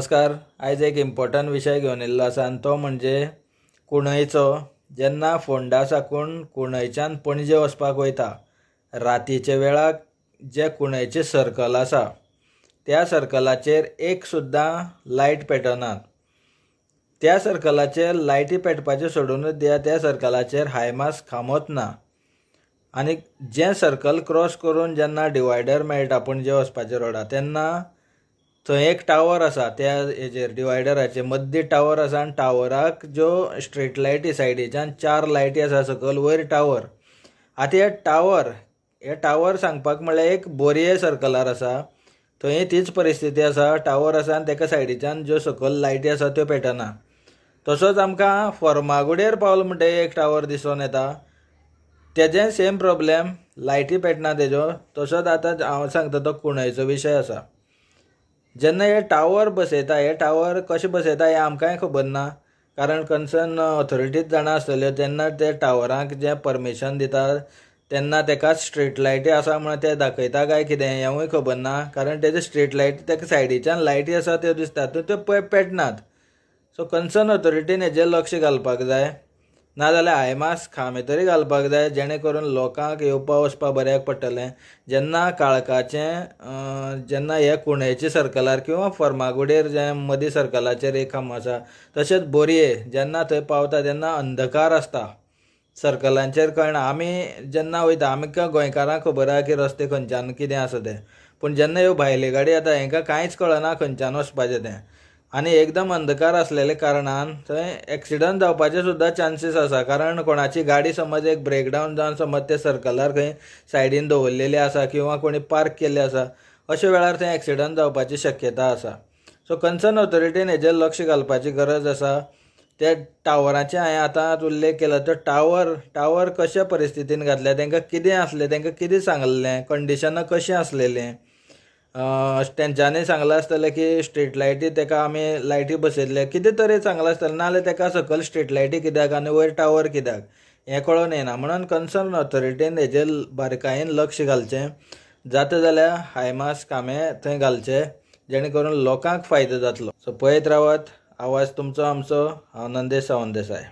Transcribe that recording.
नमस्कार. आयज एक इम्पॉर्टंट विशय घेवन येयल्लो आसा आनी तो म्हणजे कुणयचो जेन्ना फोंडा साकून कुणयच्यान पणजे वचपाक वयता. रातीचे वेळाक जे कुणयचे सर्कल आसा त्या सर्कलाचेर एक सुद्दां लायट पेटनात. त्या सर्कलाचेर लायटी पेटपाचें सोडूनच दिया त्या सर्कलाचेर हायमास खांबोच ना. आनी जें सर्कल क्रॉस करून जेन्ना डिवायडर मेळटा पणजे वचपाच्या रोडा तेन्ना थंय एक टावर आसा त्या हेजेर डिवायडराचेर मद्दी टावर आसा आनी टावराक ज्यो स्ट्रीट लायटी सायडीच्यान चार लायटी आसा सकयल वयर टावर आतां हे टावर हे टावर सांगपाक म्हळ्यार एक बोरये सर्कलार आसा थंय तीच परिस्थिती आसा टावर आसा आनी तेका सायडीच्यान ज्यो सकयल लायटी आसा त्यो पेटना. तसोच आमकां फर्मागुडेर पावलो म्हणटा एक टावर दिसून येता. तेजें सेम प्रॉब्लेम लायटी पेटना तेज्यो तसोच आतां हांव सांगता तो कुणयचो विशय आसा जेन्ना हे टावर बसयता हे टावर कशे बसयता हें आमकांय खबर ना. कारण कन्सर्न ऑथॉरिटीज जाणा आसतल्यो तेन्ना ते टावरांक जें परमिशन दिता तेन्ना तेका स्ट्रीट लायटी आसा म्हण ते दाखयता काय कितें हेंवूय खबर ना. कारण तेजे स्ट्रीट लायटी तेका सायडीच्यान लायटी आसा त्यो दिसतात त्यो पळय पेटनात. सो कन्सर्न ऑथॉरिटीन हेजेर लक्ष घालपाक जाय नाजाल्यार आय मास खामे तरी घालपाक जाय जेणे करून लोकांक येवपा वचपा बऱ्याक पडटलें. जेन्ना काळखाचें जेन्ना हे कुणेचे सर्कलार किंवा फर्मागुडेर जे मदीं सर्कलाचेर एक खांबो आसा तशेंच बोरये जेन्ना थंय पावता तेन्ना अंधकार आसता. सर्कलांचेर कळना. आमी जेन्ना वयता आमकां गोंयकारांक खबर आहा की रस्ते खंयच्यान कितें आसा ते. पूण जेन्ना ह्यो भायल्यो गाडी येता हेंकां कांयच कळना खंयच्यान वचपाचें तें. आनी एकदम अंधकार आसलेले कारणान थंय एक्सिडंट जावपाचे सुद्दां चान्सीस आसा. कारण कोणाची गाडी समज एक ब्रेकडावन जावन समज ते सर्कलार खंय सायडीन दवरलेली आसा किंवा कोणी पार्क केल्ले आसा अशे वेळार थंय एक्सिडंट जावपाची शक्यता आसा. सो कन्सर्न ऑथॉरिटीन हेजेर लक्ष घालपाची गरज आसा त्या टावराचे हांवें आतां उल्लेख केला. तो टावर टावर कशा परिस्थितीन घातल्या? तांकां कितें आसलें? तांकां कितें सांगलेलें? कंडिशनां कशें आसलेलें? तेंच्यांनी सांगलां आसतलें की स्ट्रीट लायटी ताका आमी लायटी बसयतले. कितें तरी सांगलां आसतलें नाजाल्यार ताका सकयल स्ट्रीट लायटी कित्याक आनी वयर टावर कित्याक हें कळोन येना म्हणून कन्सर्न ऑथॉरिटीन हेजेर बारकायेन लक्ष घालचें जाता जाल्यार हायमास कामे थंय घालचे जेणे करून लोकांक फायदो जातलो. सो पळयत रावात आवाज तुमचो आमचो हांव नंदेश सावंत देसाय